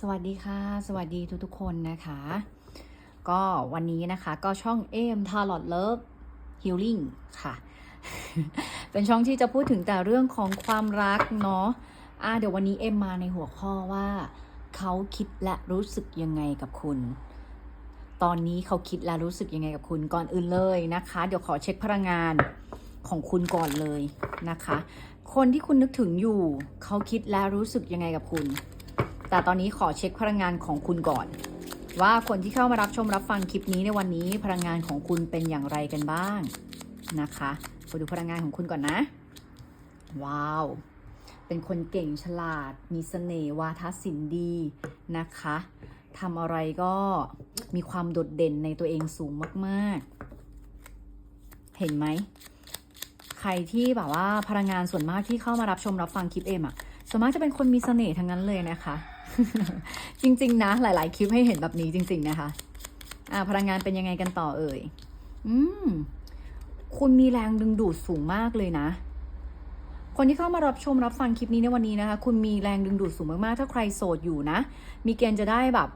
สวัสดีค่ะ สวัสดีทุกๆคนนะคะ ก็วันนี้นะคะก็ช่อง AM Tarot Love Healing ค่ะ เป็นช่องที่จะพูดถึงแต่เรื่องของความรักเนาะอะเดี๋ยววันนี้เอ็มมาในหัวข้อว่า เขาคิดและรู้สึกยังไงกับคุณ ตอนนี้เขาคิดและรู้สึกยังไงกับคุณก่อนอื่นเลยนะคะ เดี๋ยวขอเช็คพลังงานของคุณก่อนเลยนะคะ คนที่คุณนึกถึงอยู่ เขาคิดและรู้สึกยังไงกับคุณ แต่ตอนนี้ขอเช็คพลังงานของคุณก่อน ว่าคนที่เข้ามารับชมรับฟังคลิปนี้ในวันนี้พลังงานของคุณเป็นอย่างไรกันบ้างนะคะไปดูพลังงานของคุณก่อนนะ ว้าว เป็นคนเก่งฉลาด มีเสน่ห์วาทศิลป์ดีนะคะทำอะไรก็มีความโดดเด่นในตัวเองสูงมากๆ เห็นไหม ใครที่แบบว่าพลังงานส่วนมากที่เข้ามารับชมรับฟังคลิปเอ็มอะส่วนมากจะเป็นคนมีเสน่ห์ทั้งนั้นเลยนะคะ จริง ๆ นะ หลาย ๆ คลิปให้เห็นแบบนี้จริง ๆ นะคะ อ่า พลังงานเป็นยังไงกันต่อเอ่ย อืม คุณมีแรงดึงดูดสูงมากเลยนะ คนที่เข้ามารับชมรับฟังคลิปนี้ในวันนี้นะคะ คุณมีแรงดึงดูดสูงมาก ๆ ถ้าใครโสดอยู่นะ มีเกณฑ์จะได้แบบ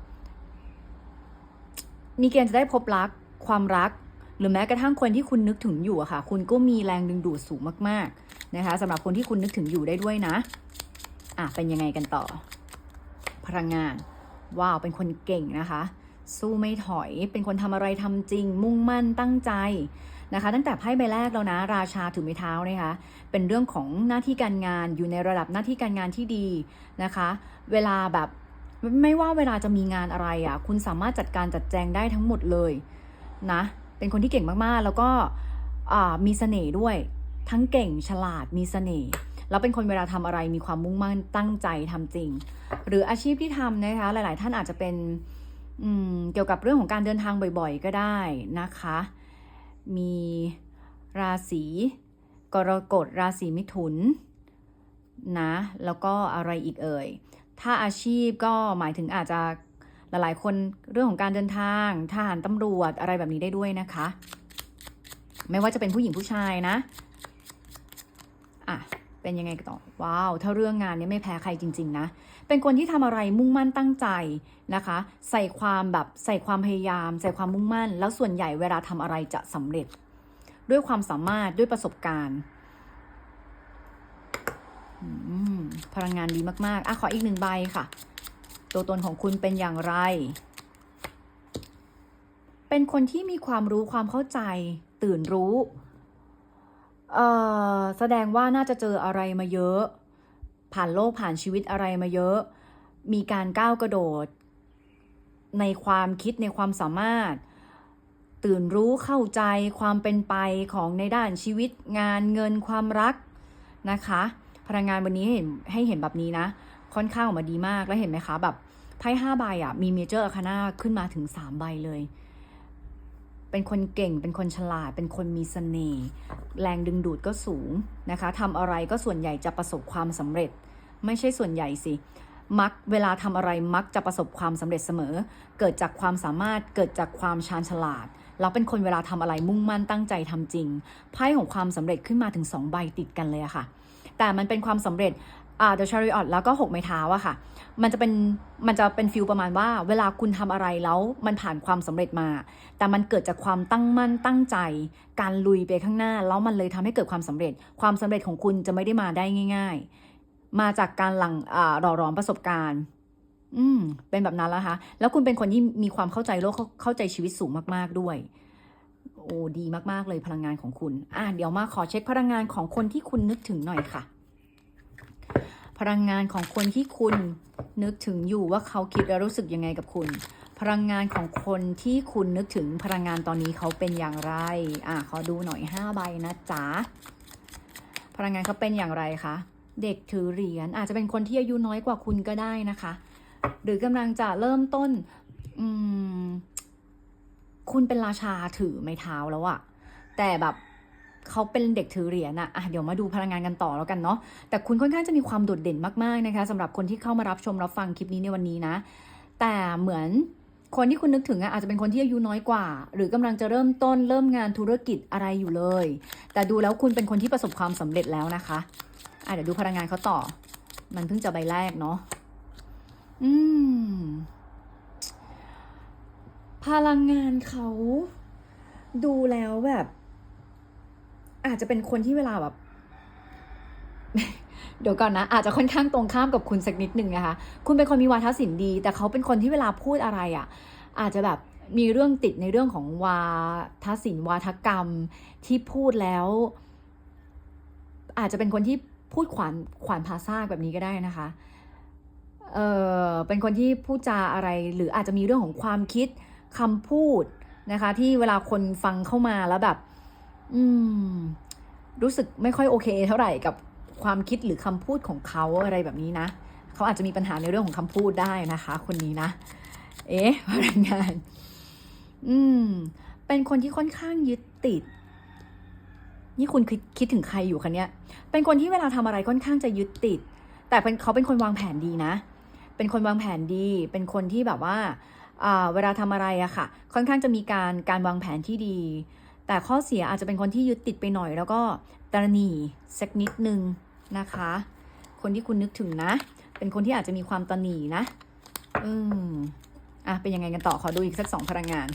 มีเกณฑ์จะได้พบรัก ความรัก หรือแม้กระทั่งคนที่คุณนึกถึงอยู่อะค่ะ คุณก็มีแรงดึงดูดสูงมาก ๆ นะคะสำหรับคนที่คุณนึกถึงอยู่ได้ด้วยนะ อะ เป็นยังไงกันต่อ พลังงาน ว้าว เป็นคนเก่งนะคะ สู้ไม่ถอย เป็นคนทำอะไรทำจริง มุ่งมั่นตั้งใจนะคะ ตั้งแต่ไพ่ใบแรกแล้วนะ ราชาถือไม้เท้านะคะ เป็นเรื่องของหน้าที่การงานอยู่ในระดับหน้าที่การงานที่ดีนะคะ เวลาแบบไม่ว่าเวลาจะมีงานอะไรอะ คุณสามารถจัดการจัดแจงได้ทั้งหมดเลยนะ เป็นคนที่เก่งมากๆ แล้วก็มีเสน่ห์ด้วย ทั้งเก่งฉลาดมีเสน่ห์ แล้วเป็นคนเวลาทำอะไรมีความมุ่งมั่นตั้งใจทำจริง หรืออาชีพที่ทำนะคะ หลาย ๆ ท่านอาจจะเป็นเกี่ยวกับเรื่องของการเดินทางบ่อย ๆ ก็ได้นะคะ มีราศีกรกฎราศีมิถุนนะแล้วก็อะไรอีกเอ่ย ถ้าอาชีพก็หมายถึงอาจจะหลายๆ คนเรื่องของการเดินทางทหารตำรวจอะไรแบบนี้ได้ด้วยนะคะ ไม่ว่าจะเป็นผู้หญิงผู้ชายนะ เป็นยังไงต่อว้าว ถ้าเรื่องงานนี้ไม่แพ้ใครจริง ๆ นะ เป็นคนที่ทำอะไรมุ่งมั่นตั้งใจนะคะ ใส่ความแบบใส่ความพยายาม ใส่ความมุ่งมั่น แล้วส่วนใหญ่เวลาทำอะไรจะสำเร็จ ด้วยความสามารถด้วยประสบการณ์พลังงานดีมากๆอะขออีกหนึ่งใบค่ะ ตัวตนของคุณเป็นอย่างไร เป็นคนที่มีความรู้ความเข้าใจ ตื่นรู้ แสดงว่าน่าจะเจออะไรมาเยอะ ผ่านโลกผ่านชีวิตอะไรมาเยอะ มีการก้าวกระโดด ในความคิดในความสามารถ ตื่นรู้เข้าใจความเป็นไปของในด้านชีวิตงานเงินความรักนะคะ พลังงานวันนี้ให้เห็นให้เห็นแบบนี้นะ ค่อนข้างออกมาดีมากแล้วเห็นไหมคะแบบไพ่ห้าใบอะ่ะมีเมเจอร์อาคาน่าขึ้นมาถึงสามใบเลย เป็นคนเก่ง เป็นคนฉลาด เป็นคนมีเสน่ห์แรงดึงดูดก็สูงนะคะทำอะไรก็ส่วนใหญ่จะประสบความสำเร็จ ไม่ใช่ส่วนใหญ่สิ มักเวลาทำอะไรมักจะประสบความสำเร็จเสมอ เกิดจากความสามารถเกิดจากความชาญฉลาดเราเป็นคนเวลาทำอะไรมุ่งมั่นตั้งใจทำจริงไพ่ของความสำเร็จขึ้นมาถึง 2 ใบติดกันเลยอะค่ะ แต่มันเป็นความสำเร็จ อ่า The Chariot แล้วก็หกไม้เท้าอะค่ะ มันจะเป็นมันจะเป็นฟิลประมาณว่า เวลาคุณทำอะไรแล้วมันผ่านความสำเร็จมา แต่มันเกิดจากความตั้งมั่นตั้งใจ การลุยไปข้างหน้า แล้วมันเลยทำให้เกิดความสำเร็จ ความสำเร็จของคุณจะไม่ได้มาได้ง่าย ๆ มาจากการหลังอ่าหล่อหลอมประสบการณ์ อืม เป็นแบบนั้นแล้วคะแล้วคุณเป็นคนที่มีความเข้าใจโลกเข้าเข้าใจชีวิตสูงมากๆด้วยโอ้ดีมากๆเลยพลังงานของคุณ อะเดี๋ยวมาขอเช็คพลังงานของคนที่คุณนึกถึงหน่อยค่ะ พลังงานของคนที่คุณนึกถึงอยู่ว่าเขาคิดและรู้สึกยังไงกับคุณ พลังงานของคนที่คุณนึกถึงพลังงานตอนนี้เขาเป็นอย่างไร อะขอดูหน่อยห้าใบนะจ๊ะพลังงานเขาเป็นอย่างไรคะเด็กถือเหรียญอาจจะเป็นคนที่อายุน้อยกว่าคุณก็ได้นะคะ หรือกำลังจะเริ่มต้นอืมคุณเป็นราชาถือไม้เท้าแล้วอะแต่แบบ เขาเป็นเด็กถือเหรียญอะอะเดี๋ยวมาดูพลังงานกันต่อแล้วกันเนาะแต่คุณค่อนข้างจะมีความโดดเด่นมากๆนะคะสำหรับคนที่เข้ามารับชมรับฟังคลิปนี้ในวันนี้นะ แต่เหมือนคนที่คุณนึกถึงอะอาจจะเป็นคนที่อายุน้อยกว่า หรือกำลังจะเริ่มต้นเริ่มงานธุรกิจอะไรอยู่เลย แต่ดูแล้วคุณเป็นคนที่ประสบความสำเร็จแล้วนะคะอะเดี๋ยวดูพลังงานเขาต่อ มันเพิ่งจะใบแรกเนาะอืมลังงานเขาดูแล้วแบบ อาจจะเป็นคนที่เวลาแบบ เดี๋ยวก่อนนะ อาจจะค่อนข้างตรงข้ามกับคุณสักนิดหนึ่งนะคะ คุณเป็นคนมีวาทศิลป์ดี แต่เขาเป็นคนที่เวลาพูดอะไรอะ่ะ อาจจะแบบมีเรื่องติดในเรื่องของวาทศิลป์วาทกรรมที่พูดแล้ว อาจจะเป็นคนที่พูดขวานขวานพาซากแบบนี้ก็ได้นะคะ เออเป็นคนที่พูดจาอะไร หรืออาจจะมีเรื่องของความคิดคำพูดนะคะ ที่เวลาคนฟังเข้ามาแล้วแบบ อืม รู้สึกไม่ค่อยโอเค เท่าไหร่กับความคิดหรือคำพูดของเขาอะไรแบบนี้นะเขาอาจจะมีปัญหาในเรื่องของคำพูดได้นะคะ คนนี้นะ เอ๊ะพลังงาน อืม เป็นคนที่ค่อนข้างยึดติด นี่คุณคิดคิดถึงใครอยู่คะเนี่ย เป็นคนที่เวลาทำอะไรค่อนข้างจะยึดติด แต่เป็นเขาเป็นคนวางแผนดีนะ เป็นคนวางแผนดี เป็นคนที่แบบว่าอ่าเวลาทำอะไรอะค่ะ ค่อนข้างจะมีการการวางแผนที่ดี แต่ข้อเสียอาจจะเป็นคนที่ยึดติดไปหน่อย แล้วก็ตระหนี่สักนิดนึงนะคะ คนที่คุณนึกถึงนะ เป็นคนที่อาจจะมีความตระหนี่นะ อืมอะเป็นยังไงกันต่อขอดูอีกสักสองพลังงาน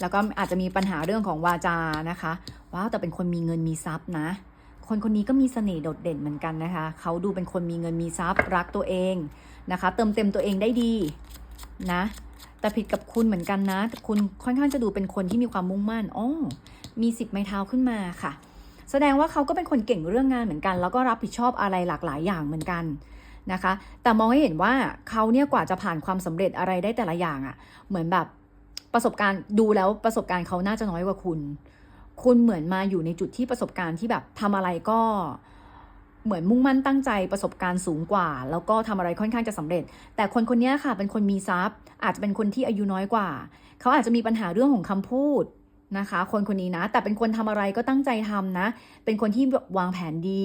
แล้วก็อาจจะมีปัญหาเรื่องของวาจานะคะว้าวแต่เป็นคนมีเงินมีทรัพย์นะคนคนนี้ก็มีเสน่ห์โดดเด่นเหมือนกันนะคะ เขาดูเป็นคนมีเงินมีทรัพย์รักตัวเองนะคะ เติมเต็มตัวเองได้ดีนะ แต่ผิดกับคุณเหมือนกันนะคุณค่อนข้างจะดูเป็นคนที่มีความมุ่งมั่นอ๋อมีสิบไม้เท้าขึ้นมาค่ะ แสดงว่าเขาก็เป็นคนเก่งเรื่องงานเหมือนกัน แล้วก็รับผิดชอบอะไรหลากหลายอย่างเหมือนกันนะคะ แต่มองให้เห็นว่าเขาเนี่ยกว่าจะผ่านความสำเร็จอะไรได้แต่ละอย่างอะ่ะ เหมือนแบบประสบการณ์ดูแล้วประสบการณ์เขาน่าจะน้อยกว่าคุณ คุณเหมือนมาอยู่ในจุดที่ประสบการณ์ที่แบบทำอะไรก็ เหมือนมุ่งมั่นตั้งใจประสบการณ์สูงกว่า แล้วก็ทำอะไรค่อนข้างจะสำเร็จ แต่คนคนนี้ค่ะ เป็นคนมีทรัพย์ อาจจะเป็นคนที่อายุน้อยกว่า เขาอาจจะมีปัญหาเรื่องของคำพูดนะคะ คนคนนี้นะ แต่เป็นคนทำอะไรก็ตั้งใจทำนะ เป็นคนที่วางแผนดี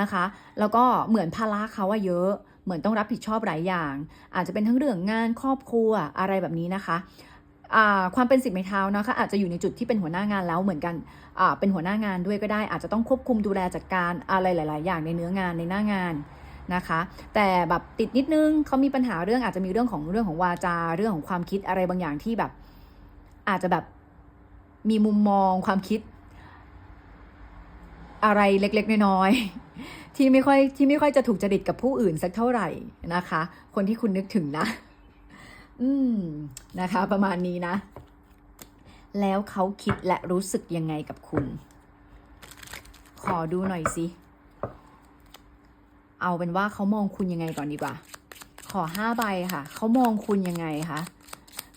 นะคะ แล้วก็เหมือนภาระเขาอะเยอะ เหมือนต้องรับผิดชอบหลายอย่าง อาจจะเป็นทั้งเรื่องงานครอบครัวอะไรแบบนี้นะคะ ความเป็นสิทธิ์ไม้เท้านะคะอาจจะอยู่ในจุดที่เป็นหัวหน้างานแล้วเหมือนกันเป็นหัวหน้างานด้วยก็ได้อาจจะต้องควบคุมดูแลจัดการอะไรหลาย ๆ อย่างในเนื้องานในหน้างานนะคะ แต่แบบติดนิดนึงเขามีปัญหาเรื่องอาจจะมีเรื่องของเรื่องของวาจาเรื่องของความคิดอะไรบางอย่างที่แบบ อาจจะแบบมีมุมมองความคิด อะไรเล็ก ๆ น้อยๆที่ไม่ค่อยที่ไม่ค่อยจะถูกจริตกับผู้อื่นสักเท่าไหร่นะคะ คนที่คุณนึกถึงนะ อืมนะคะ ประมาณนี้นะ แล้วเขาคิดและรู้สึกยังไงกับคุณ ขอดูหน่อยสิ เอาเป็นว่าเขามองคุณยังไงก่อนดีกว่า ขอห้าใบค่ะ เขามองคุณยังไงคะ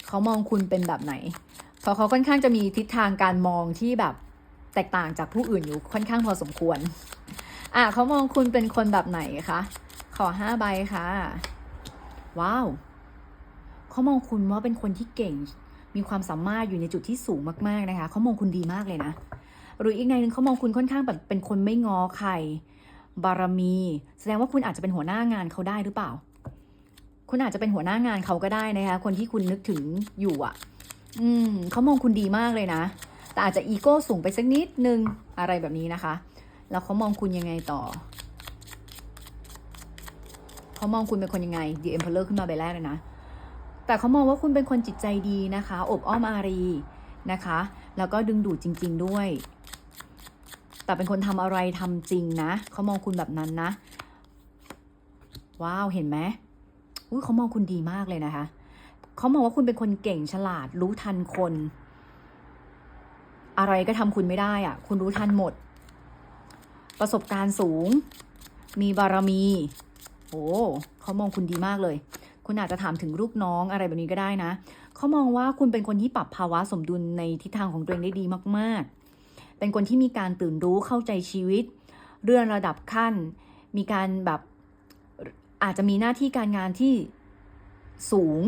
เขามองคุณเป็นแบบไหน เพราะเขาค่อนข้างจะมีทิศทางการมองที่แบบแตกต่างจากผู้อื่นอยู่ค่อนข้างพอสมควร อะเขามองคุณเป็นคนแบบไหนคะ ขอห้าใบค่ะ ว้าว เขามองคุณว่าเป็นคนที่เก่ง มีความสามารถอยู่ในจุดที่สูงมากๆนะคะเขามองคุณดีมากเลยนะ หรืออีกในหนึ่งเขามองคุณค่อนข้างแบบเป็นคนไม่งอใคร บารมี แสดงว่าคุณอาจจะเป็นหัวหน้างานเขาได้หรือเปล่า คุณอาจจะเป็นหัวหน้างานเขาก็ได้นะคะ คนที่คุณนึกถึงอยู่อะ อืมเขามองคุณดีมากเลยนะ แต่อาจจะอีโก้สูงไปสักนิดนึงอะไรแบบนี้นะคะ แล้วเขามองคุณยังไงต่อเขามองคุณเป็นคนยังไง The Emperor ขึ้นมาใบแรกเลยนะ แต่เขามองว่าคุณเป็นคนจิตใจดีนะคะ อบอ้อมอารีนะคะ แล้วก็ดึงดูดจริง ๆด้วย แต่เป็นคนทำอะไรทำจริงนะ เขามองคุณแบบนั้นนะ ว้าว เห็นไหมอุ้ยเขามองคุณดีมากเลยนะคะ เขามองว่าคุณเป็นคนเก่งฉลาด รู้ทันคน อะไรก็ทำคุณไม่ได้อะ่ะคุณรู้ทันหมด ประสบการณ์สูง มีบารมี โอ้เขามองคุณดีมากเลย คุณอาจจะถามถึงลูกน้องอะไรแบบนี้ก็ได้นะเขามองว่าคุณเป็นคนที่ปรับภาวะสมดุลในทิศทางของตัวเองได้ดีมากๆ เป็นคนที่มีการตื่นรู้เข้าใจชีวิตเลื่อนระดับขั้น มีการแบบอาจจะมีหน้าที่การงานที่สูง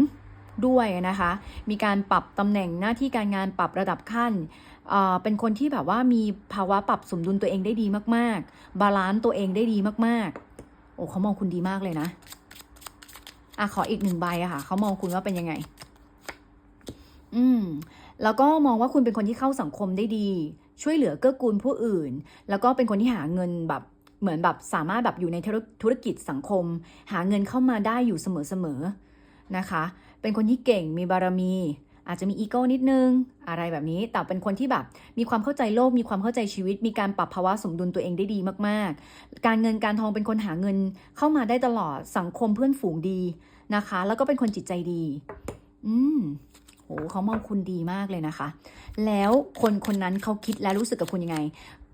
ด้วยนะคะ มีการปรับตำแหน่งหน้าที่การงานปรับระดับขั้นเเป็นคนที่แบบว่ามีภาวะปรับสมดุลตัวเองได้ดีมากๆ บาลานซ์ตัวเองได้ดีมากๆ โอ้เขามองคุณดีมากเลยนะ อะขออีกหนึ่งใบอะค่ะเขามองคุณว่าเป็นยังไง อืม แล้วก็มองว่าคุณเป็นคนที่เข้าสังคมได้ดี ช่วยเหลือเกื้อกูลผู้อื่น แล้วก็เป็นคนที่หาเงินแบบเหมือนแบบสามารถแบบอยู่ในธุรกิจสังคม หาเงินเข้ามาได้อยู่เสมอๆนะคะ เป็นคนที่เก่งมีบารมี อาจจะมีอีโก้นิดนึง อะไรแบบนี้ แต่เป็นคนที่แบบ มีความเข้าใจโลก มีความเข้าใจชีวิต มีการปรับภาวะสมดุลตัวเองได้ดีมากๆ การเงินการทองเป็นคนหาเงินเข้ามาได้ตลอด สังคมเพื่อนฝูงดีนะคะ แล้วก็เป็นคนจิตใจดี อืมโหเขามองคุณดีมากเลยนะคะ แล้วคนคนนั้นเขาคิดและรู้สึกกับคุณยังไง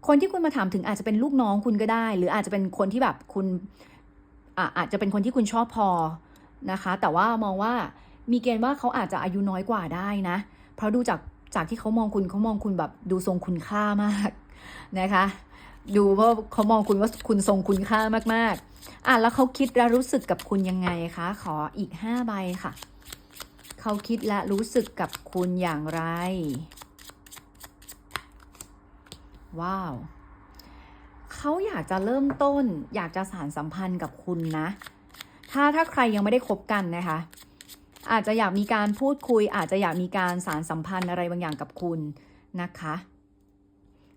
คนที่คุณมาถามถึงอาจจะเป็นลูกน้องคุณก็ได้ หรืออาจจะเป็นคนที่แบบคุณออาจจะเป็นคนที่คุณชอบพอนะคะ แต่ว่ามองว่า มีเกณฑ์ว่าเขาอาจจะอายุน้อยกว่าได้นะ เพราะดูจากจากที่เขามองคุณเขามองคุณแบบดูทรงคุณค่ามากนะคะ ดูว่าเขามองคุณว่าคุณทรงคุณค่ามากๆอะแล้วเขาคิดและรู้สึกกับคุณยังไงคะ ขออีกห้าใบค่ะ เขาคิดและรู้สึกกับคุณอย่างไร ว้าวเขาอยากจะเริ่มต้น อยากจะสารสัมพันธ์กับคุณนะ ถ้าถ้าใครยังไม่ได้คบกันนะคะ อาจจะอยากมีการพูดคุย อาจจะอยากมีการสารสัมพันธ์อะไรบางอย่างกับคุณนะคะ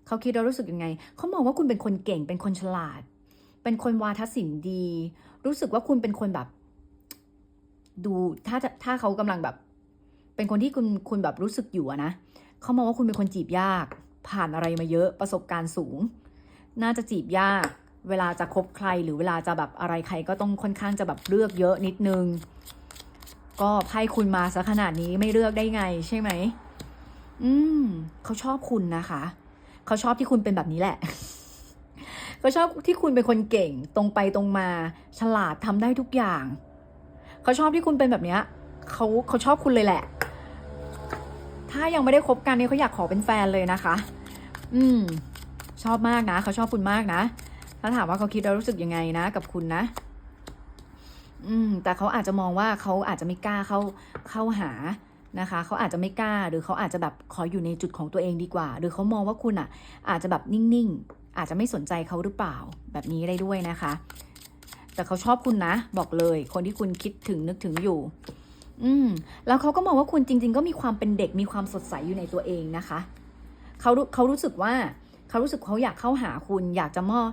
เขาคิดแล้วรู้สึกยังไง เขามองว่าคุณเป็นคนเก่ง เป็นคนฉลาด เป็นคนวาทศิลป์ดี รู้สึกว่าคุณเป็นคนแบบ ดูถ้าจะถ้าเขากำลังแบบ เป็นคนที่คุณคุณแบบรู้สึกอยู่นะเขามองว่าคุณเป็นคนจีบยาก ผ่านอะไรมาเยอะ ประสบการณ์สูง น่าจะจีบยาก เวลาจะคบใครหรือเวลาจะแบบอะไรใครก็ต้องค่อนข้างจะแบบเลือกเยอะนิดนึง ก็ไพ่คุณมาซะขนาดนี้ไม่เลือกได้ไงใช่ไหม อืมเขาชอบคุณนะคะ เขาชอบที่คุณเป็นแบบนี้แหละเขาชอบที่คุณเป็นคนเก่งตรงไปตรงมา ฉลาดทำได้ทุกอย่าง เขาชอบที่คุณเป็นแบบเนี้ยเขาเขาชอบคุณเลยแหละ ถ้ายังไม่ได้คบกันเนี่ยเขาอยากขอเป็นแฟนเลยนะคะ อืม ชอบมากนะ เขาชอบคุณมากนะ ถ้าถามว่าเขาคิดแล้วรู้สึกยังไงนะ กับคุณนะ อืมแต่เขาอาจจะมองว่าเขาอาจจะไม่กล้าเข้าเข้าหานะคะเขาอาจจะไม่กล้าหรือเขาอาจจะแบบขออยู่ในจุดของตัวเองดีกว่า หรือเขามองว่าคุณอะ อาจจะแบบนิ่งๆ อาจจะไม่สนใจเขาหรือเปล่าแบบนี้ได้ด้วยนะคะ แต่เขาชอบคุณนะ บอกเลยคนที่คุณคิดถึงนึกถึงอยู่ อืมแล้วเขาก็มองว่าคุณจริง ๆ ก็มีความเป็นเด็กมีความสดใสอยู่ในตัวเองนะคะเขาเขารู้สึกว่าเขารู้สึกเขาอยากเข้าหาคุณอยากจะมอบ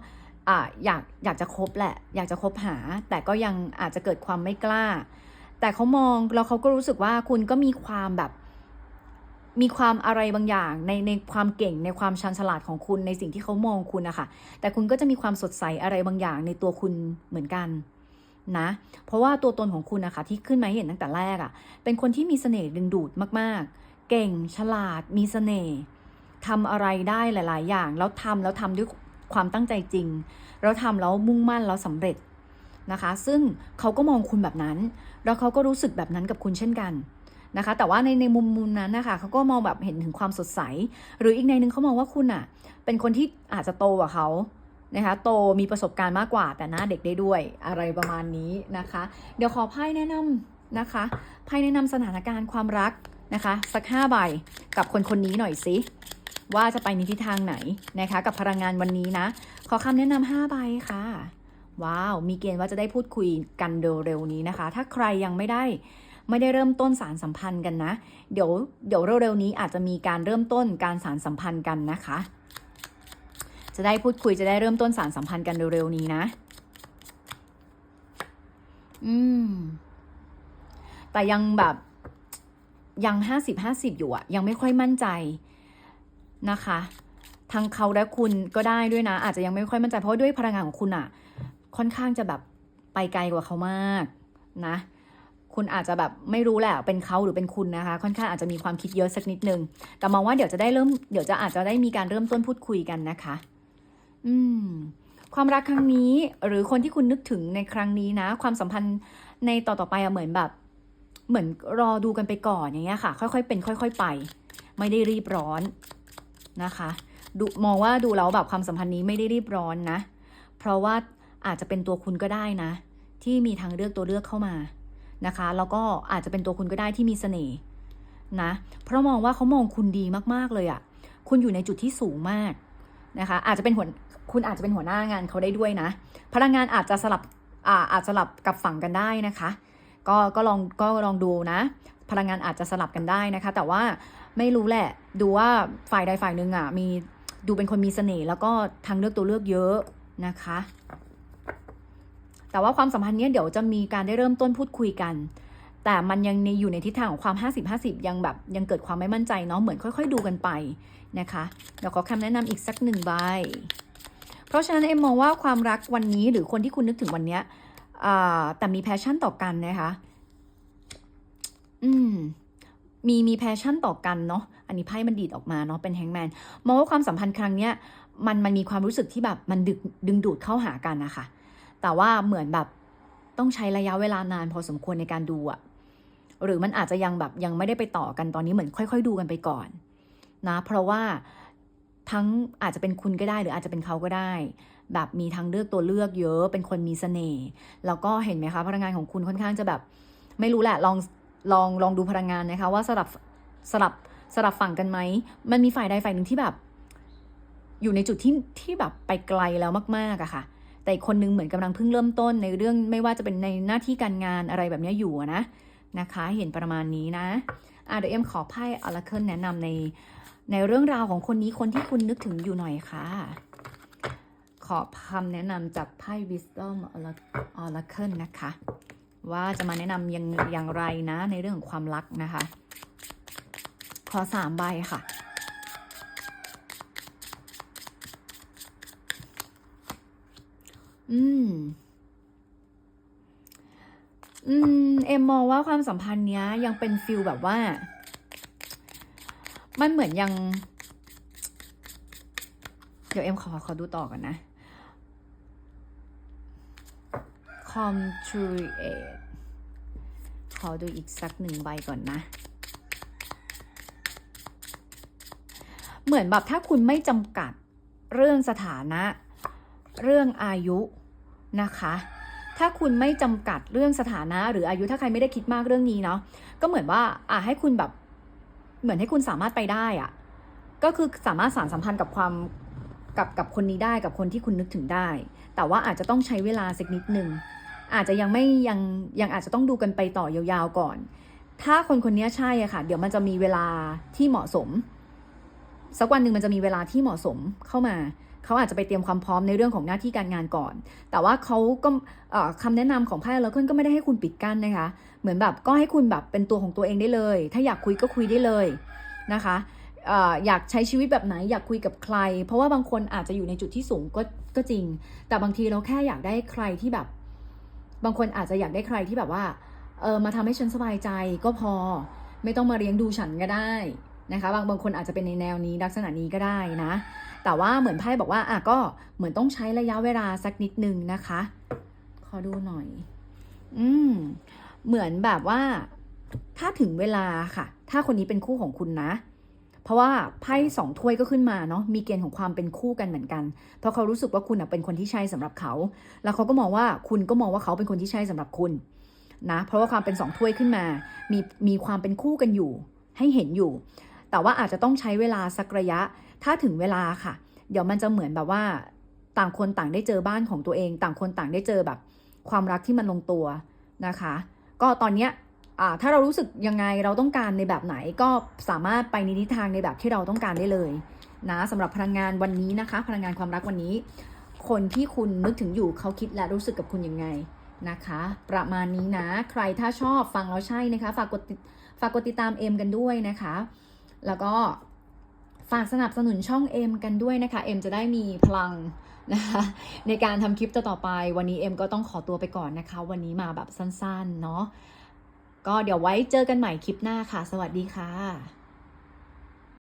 ออยากอยากจะคบแหละ อยากจะคบหา แต่ก็ยังอาจจะเกิดความไม่กล้า แต่เขามองแล้วเขาก็รู้สึกว่าคุณก็มีความแบบ มีความอะไรบางอย่างในในความเก่งในความชันฉลาดของคุณในสิ่งที่เขามองคุณนะคะแต่คุณก็จะมีความสดใสอะไรบางอย่างในตัวคุณเหมือนกันนะ เพราะว่าตัวตนของคุณนะคะที่ขึ้นมาเห็นตั้งแต่แรกอะ่ะ เป็นคนที่มีเสน่ห์ดึงดูดมาก ๆ เก่งฉลาดมีเสน่ห์ทำอะไรได้หลาย ๆ อย่าง แล้วทำแล้วทำด้วย ความตั้งใจจริงแล้วทำแล้วมุ่งมั่นแล้วสำเร็จนะคะ ซึ่งเขาก็มองคุณแบบนั้น แล้วเขาก็รู้สึกแบบนั้นกับคุณเช่นกันนะคะ แต่ว่าในในมุมมุมนั้นนะคะเขาก็มองแบบเห็นถึงความสดใส หรืออีกในหนึ่งเขามองว่าคุณอะ เป็นคนที่อาจจะโตกว่าเขานะคะโตมีประสบการณ์มากกว่าแต่หน้าเด็กได้ด้วยอะไรประมาณนี้นะคะ เดี๋ยวขอไพ่แนะนำนะคะไพ่แนะนำสถานการณ์ความรักนะคะ สักห้าใบกับคนคนนี้หน่อยสิ ว่าจะไปในทิศทางไหนนะคะ กับพลังงานวันนี้นะ ขอคำแนะนำห้าใบค่ะ ว้าว มีเกณฑ์ว่าจะได้พูดคุยกันเร็วๆนี้นะคะ ถ้าใครยังไม่ได้ไม่ได้เริ่มต้นสารสัมพันธ์กันนะ เดี๋ยวเดี๋ยวเร็วๆนี้อาจจะมีการเริ่มต้นการสารสัมพันธ์กันนะคะ จะได้พูดคุยจะได้เริ่มต้นสารสัมพันธ์กันเร็วๆนี้นะ อืม แต่ยังแบบยังห้าสิบห้าสิบอยู่อะยังไม่ค่อยมั่นใจ นะคะทั้งเขาและคุณก็ได้ด้วยนะ อาจจะยังไม่ค่อยมั่นใจเพราะด้วยพลังงานของคุณอะค่อนข้างจะแบบไปไกลกว่าเขามากนะ คุณอาจจะแบบไม่รู้แหละเป็นเขาหรือเป็นคุณนะคะ ค่อนข้างอาจจะมีความคิดเยอะสักนิดนึง แต่มองว่าเดี๋ยวจะได้เริ่มเดี๋ยวจะอาจจะได้มีการเริ่มต้นพูดคุยกันนะคะ อืมความรักครั้งนี้หรือคนที่คุณนึกถึงในครั้งนี้นะ ความสัมพันธ์ในต่อต่อไปอะเหมือนแบบ เหมือนรอดูกันไปก่อนอย่างเงี้ยค่ะ ค่อยๆเป็น ค่อย ๆ ไป ไม่ได้รีบร้อน นะคะดูมองว่าดูแล้วแบบความสัมพันธ์นี้ไม่ได้รีบร้อนนะ เพราะว่าอาจจะเป็นตัวคุณก็ได้นะ ที่มีทางเลือกตัวเลือกเข้ามานะคะ แล้วก็อาจจะเป็นตัวคุณก็ได้ที่มีเสน่ห์นะ เพราะมองว่าเขามองคุณดีมากๆเลยอะ่ะ คุณอยู่ในจุดที่สูงมากนะคะ อาจจะเป็นหัวคุณอาจจะเป็นหัวหน้างานเขาได้ด้วยนะพลังงานอาจจะสลับอาอาจสลับกับฝั่งกันได้นะคะ ก็ก็ลองก็ลองดูนะ พลังงานอาจจะสลับกันได้นะคะ แต่ว่า ไม่รู้แหละ ดูว่าฝ่ายใดฝ่ายหนึ่งอะ มีดูเป็นคนมีเสน่ห์แล้วก็ทางเลือกตัวเลือกเยอะนะคะ แต่ว่าความสัมพันธ์เนี้ยเดี๋ยวจะมีการได้เริ่มต้นพูดคุยกัน แต่มันยังในอยู่ในทิศทางของความ 50-50 ยังแบบยังเกิดความไม่มั่นใจเนาะเหมือนค่อย ๆ ดูกันไปนะคะเดี๋ยวขอคำแนะนำอีกสักหนึ่งใบเพราะฉะนั้นเอ็มมองว่าความรักวันนี้หรือคนที่คุณนึกถึงวันเนี้ยแต่มีแพชชั่นต่อกันนะคะ อืม มีมีแพชชั่นต่อกันเนาะ อันนี้ไพ่มันดีดออกมาเนาะเป็นแฮงแมนมองว่าความสัมพันธ์ครั้งเนี้ยมันมันมีความรู้สึกที่แบบมันดึกดึงดูดเข้าหากันนะคะ แต่ว่าเหมือนแบบต้องใช้ระยะเวลานานพอสมควรในการดูอะหรือมันอาจจะยังแบบยังไม่ได้ไปต่อกันตอนนี้เหมือนค่อย ๆ ดูกันไปก่อนนะ เพราะว่าทั้งอาจจะเป็นคุณก็ได้หรืออาจจะเป็นเขาก็ได้ แบบมีทางเลือกตัวเลือกเยอะเป็นคนมีเสน่ห์แล้วก็เห็นไหมคะพลังงานของคุณค่อนข้างจะแบบ ไม่รู้แหละลอง ลองลองดูพลังงานนะคะ ว่าสลับสลับสลับฝั่งกันไหม มันมีฝ่ายใดฝ่ายหนึ่งที่แบบ อยู่ในจุดที่ที่แบบไปไกลแล้วมากๆอะค่ะ แต่อีกคนนึงเหมือนกำลังเพิ่งเริ่มต้นในเรื่องไม่ว่าจะเป็นในหน้าที่การงานอะไรแบบนี้อยู่นะนะคะ เห็นประมาณนี้นะอะเดี๋ยวเอ็มขอไพ่ออราเคิลแนะนำในในเรื่องราวของคนนี้คนที่คุณนึกถึงอยู่หน่อยค่ะ ขอคำแนะนำจากไพ่ Wisdom Oracle นะคะ ว่าจะมาแนะนำยังอย่างไรนะ ในเรื่องของความรักนะคะ ขอสามใบค่ะอืม อืม เอ็มมองว่าความสัมพันธ์เนี้ย ยังเป็นฟิลแบบว่า มันเหมือนยัง เดี๋ยวเอ็มขอขอดูต่อกันนะ c o m t r i a t e ขอดูอีกสักหนึ่งใบก่อนนะ เหมือนแบบถ้าคุณไม่จำกัดเรื่องสถานะ เรื่องอายุนะคะ ถ้าคุณไม่จำกัดเรื่องสถานะ หรืออายุถ้าใครไม่ได้คิดมากเรื่องนี้เนาะก็เหมือนว่าอะให้คุณแบบเหมือนให้คุณสามารถไปได้อะก็คือสามารถสานสัมพันธ์กับความกับกับคนนี้ได้กับคนที่คุณนึกถึงได้ แต่ว่าอาจจะต้องใช้เวลาสักนิดหนึ่ง อาจจะยังไม่ยังยังอาจจะต้องดูกันไปต่อยาวๆก่อน ถ้าคนคนนี้ใช่อะค่ะ เดี๋ยวมันจะมีเวลาที่เหมาะสม สักวันหนึ่งมันจะมีเวลาที่เหมาะสมเข้ามาเขาอาจจะไปเตรียมความพร้อมในเรื่องของหน้าที่การงานก่อน แต่ว่าเขาก็คำแนะนำของไพ่แล้วก็ไม่ได้ให้คุณปิดกั้นนะคะ เหมือนแบบก็ให้คุณแบบเป็นตัวของตัวเองได้เลย ถ้าอยากคุยก็คุยได้เลยนะคะอยากใช้ชีวิตแบบไหนอยากคุยกับใคร เพราะว่าบางคนอาจจะอยู่ในจุดที่สูงก็ก็จริง แต่บางทีเราแค่อยากได้ใครที่แบบ บางคนอาจจะอยากได้ใครที่แบบว่า เออมาทำให้ฉันสบายใจก็พอ ไม่ต้องมาเลี้ยงดูฉันก็ได้นะคะ บางบางคนอาจจะเป็นในแนวนี้ลักษณะนี้ก็ได้นะ แต่ว่าเหมือนไพ่บอกว่าอะก็เหมือนต้องใช้ระยะเวลาสักนิดนึงนะคะ ขอดูหน่อย อืม เหมือนแบบว่า ถ้าถึงเวลาค่ะ ถ้าคนนี้เป็นคู่ของคุณนะ เพราะว่าไพ่สองถ้วยก็ขึ้นมาเนาะมีเกณฑ์ของความเป็นคู่กันเหมือนกัน เพราะเขารู้สึกว่าคุณเป็นคนที่ใช่สำหรับเขา แล้วเขาก็มองว่าคุณก็มองว่าเขาเป็นคนที่ใช่สำหรับคุณนะเพราะว่าความเป็นสองถ้วยขึ้นมามีมีความเป็นคู่กันอยู่ ให้เห็นอยู่ แต่ว่าอาจจะต้องใช้เวลาสักระยะ ถ้าถึงเวลาค่ะ เดี๋ยวมันจะเหมือนแบบว่าต่างคนต่างได้เจอบ้านของตัวเอง ต่างคนต่างได้เจอแบบ ความรักที่มันลงตัวนะคะ ก็ตอนเนี้ย ถ้าเรารู้สึกยังไงเราต้องการในแบบไหนก็สามารถไปในทิศทางในแบบที่เราต้องการได้เลยนะสำหรับพลังงานวันนี้นะคะ พลังงานความรักวันนี้ คนที่คุณนึกถึงอยู่เขาคิดและรู้สึกกับคุณยังไงนะคะ ประมาณนี้นะ ใครถ้าชอบฟังแล้วใช่นะคะ ฝากกดฝากกดติดตามเอ็มกันด้วยนะคะ แล้วก็ฝากสนับสนุนช่องเอ็มกันด้วยนะคะเอ็มจะได้มีพลังนะคะในการทำคลิปต่อไป วันนี้เอ็มก็ต้องขอตัวไปก่อนนะคะ วันนี้มาแบบสั้นๆเนาะ ก็เดี๋ยวไว้เจอกันใหม่คลิปหน้าค่ะ สวัสดีค่ะ